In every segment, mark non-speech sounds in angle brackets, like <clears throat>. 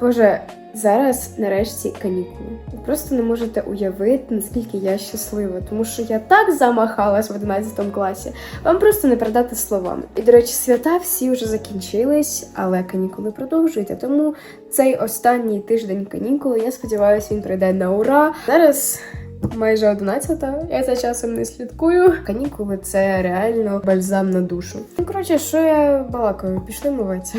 Боже, зараз нарешті канікули. Ви просто не можете уявити, наскільки я щаслива, тому що я так замахалась в 11 класі. Вам просто не передати словами. І, до речі, свята всі вже закінчились, але канікули продовжуються. Тому цей останній тиждень канікули, я сподіваюся, він пройде на ура. Зараз. Майже 11, я за часом не слідкую. Канікули це реально бальзам на душу. Ну коротше, що я балакаю? Пішли миватися.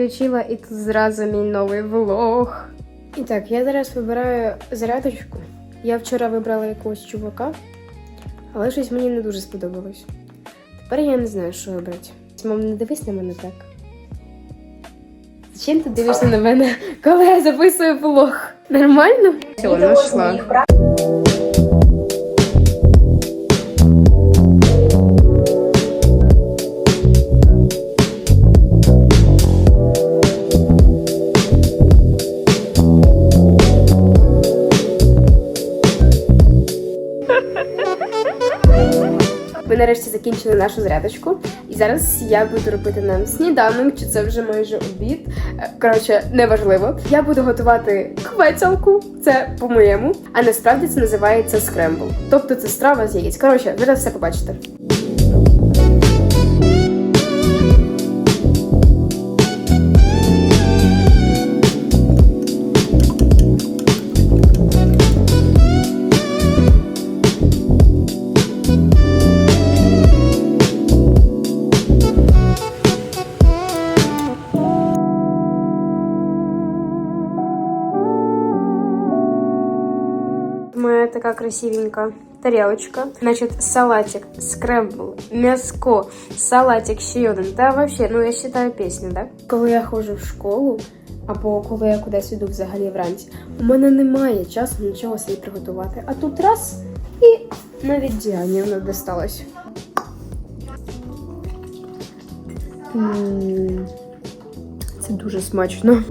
Включила і тут зразу мій новий влог. І так, я зараз вибираю зарядочку. Я вчора вибрала якогось чувака, але щось мені не дуже сподобалось. Тепер я не знаю, що вибрати. Мам, не дивись на мене так. Зачем ти дивишся на мене, <laughs> коли я записую влог? Нормально? Все, нашла. Нарешті закінчили нашу зарядочку, і зараз я буду робити нам сніданок, чи це вже майже обід. Е, Коротше, неважливо. Я буду готувати квецялку, це по-моєму. А насправді це називається скрембл. Тобто це страва з яєць. Коротше, зараз все побачите. Моя така красивенька тарелочка. Значит, салатик, скрембл, м'яско, салатик ще один. Та вообще, ну я считаю пісню, да? Коли я ходжу в школу, або коли я кудись іду взагалі вранці, у мене немає часу нічого собі приготувати. А тут раз і навіть Діані воно досталось. Це дуже смачно.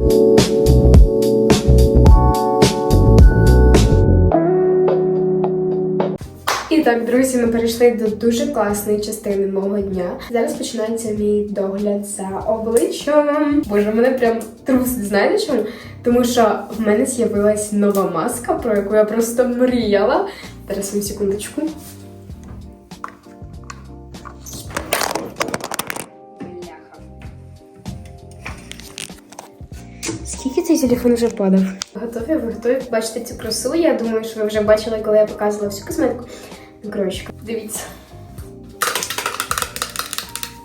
І так, друзі, ми перейшли до дуже класної частини мого дня. Зараз починається мій догляд за обличчям. Боже, мене прям трусить, знаєте чому? Тому що в мене з'явилась нова маска, про яку я просто мріяла. Зараз вам секундочку. Скільки цей телефон вже падав? Готові? Ви готові побачити цю красу? Я думаю, що ви вже бачили, коли я показувала всю косметику. Коротше, дивіться.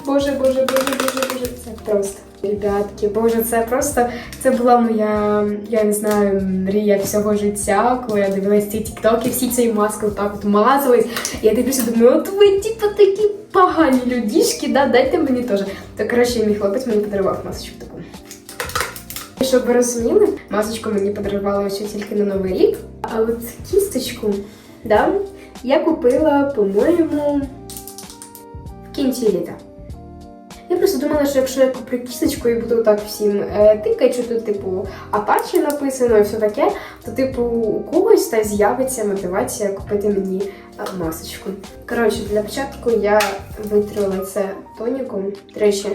Боже, боже, боже, боже, боже, це просто. Ребятки, боже, це просто це була моя, я не знаю, мрія всього життя, коли я дивилась ці тіктоки, всі ці маски отак от мазались. Я дивлюся, думаю, от ви типу такі погані людішки, да, дайте мені теж. То коротше, мій хлопець мені подарував масочку таку. Щоб ви розуміли, масочку мені подарували ось тільки на Новий рік. А от кісточку, да, я купила, по-моєму, в кінці літа. Я просто думала, що якщо я куплю кісточку і буду так всім е, тикати, що тут, типу, Апачі написано і все таке, то, типу, у когось та з'явиться мотивація купити мені е, масочку. Коротше, для початку я витрила це тоніком. До речі,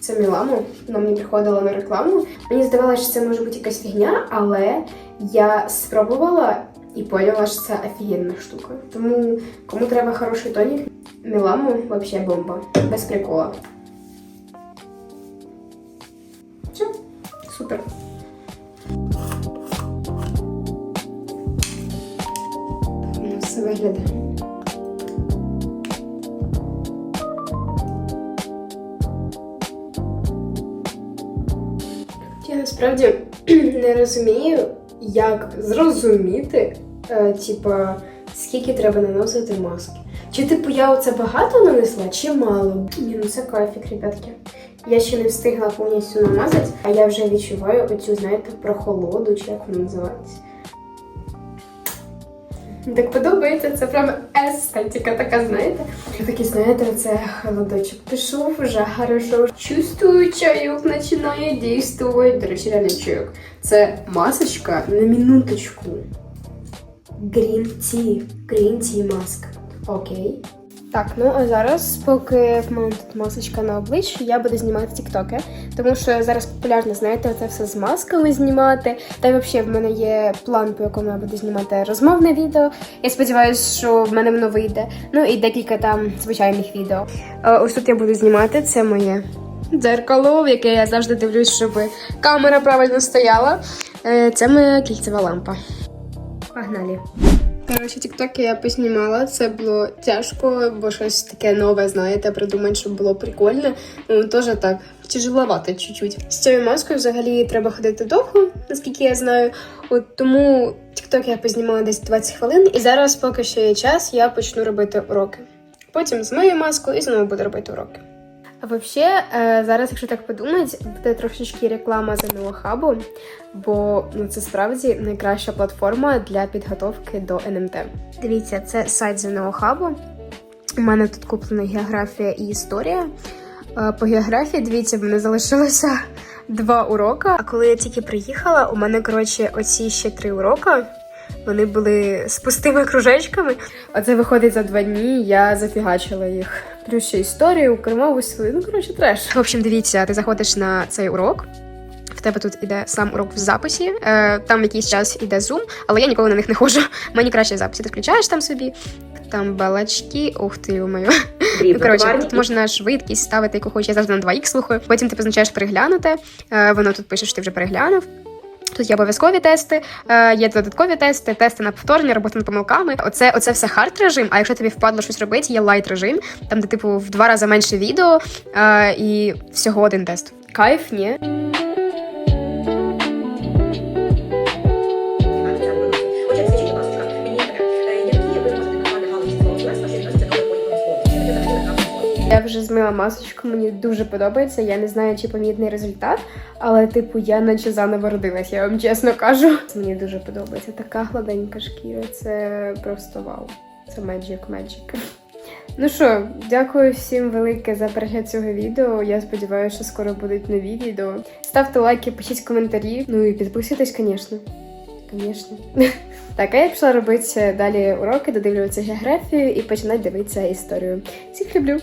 це Міламо, вона мені приходила на рекламу. Мені здавалося, що це може бути якась фігня, але я спробувала і поняла, що це офігенна штука. Тому кому треба хороший тонік, Міламо взагалі бомба. Без прикола. Все, супер. Ну, все виглядає. Я насправді <clears throat> не розумію, як зрозуміти, типа, Скільки треба наносити маски? Чи типу я оце багато нанесла, чи мало? Ні, ну це кайфік, ребятки. Я ще не встигла повністю намазати, а я вже відчуваю оцю, знаєте, прохолоду, чи як вона називається. Так подобається, це прям естетика така, знаєте. Такий, знаєте, це холодочок пішов, вже хорошо. Чувствую, чайок починає дійствувати. До речі, реально чайок. Це масочка на минуточку. Green tea. Green tea маска. Окей. Так, ну а зараз, поки в мене тут масочка на обличчі, я буду знімати тіктоки, тому що зараз популярно, знаєте, це все з масками знімати. Та й взагалі в мене є план, по якому я буду знімати розмовне відео. Я сподіваюся, що в мене воно вийде. Ну і декілька там звичайних відео. Ось тут я буду знімати. Це моє дзеркало, в яке я завжди дивлюсь, щоб камера правильно стояла. Е, Це моя кільцева лампа. Погнали. Коротше, тіктоки я поснімала. Це було тяжко, бо щось таке нове, знаєте, придумати, щоб було прикольно. Ну, теж так, тяжеловато чуть-чуть. З цією маскою взагалі треба ходити довго, наскільки я знаю. От тому тікток я познімала десь 20 хвилин, і зараз, поки ще є час, я почну робити уроки. Потім змию маску і знову буду робити уроки. А взагалі, е, зараз, якщо так подумати, буде трошечки реклама ЗНО хабу, бо ну це справді найкраща платформа для підготовки до НМТ. Дивіться, це сайт ЗНО хабу. У мене тут куплена географія і історія. Е, По географії, дивіться, в мене залишилося <laughs> два уроки. А коли я тільки приїхала, у мене коротше оці ще три уроки. Вони були з пустими кружечками. Оце виходить за два дні. Я зафігачила їх. Плюс ще історію, кермову свою. Ну коротше, треш. В общем, дивіться, ти заходиш на цей урок. В тебе тут іде сам урок в записі. Е, там якийсь час іде зум, але я ніколи на них не ходжу. <laughs> Мені краще записи. Ти включаєш там собі. Там балачки, ух ти, мою. Ну, коротше, тут можна швидкість ставити, яку хочеш. Я завжди на 2х слухаю. Потім ти позначаєш переглянути. Е, воно тут пише, що ти вже переглянув. Тут є обов'язкові тести, е, є додаткові тести, тести на повторення, робота над помилками. Оце, оце все хард режим. А якщо тобі впадло щось робити, є лайт режим, там де типу в два рази менше відео е, і всього один тест. Кайф, ні. Вже змила масочку, мені дуже подобається. Я не знаю, чи помітний результат, але типу я наче заново родилась, я вам чесно кажу. Мені дуже подобається. Така гладенька шкіра. Це просто вау. Це magic, magic. Ну що, дякую всім велике за перегляд цього відео. Я сподіваюся, що скоро будуть нові відео. Ставте лайки, пишіть коментарі. Ну і підписуйтесь, звісно. Звісно. <laughs> Так, а я пішла робити далі уроки, додивлюватися географію і починати дивитися історію. Всіх люблю!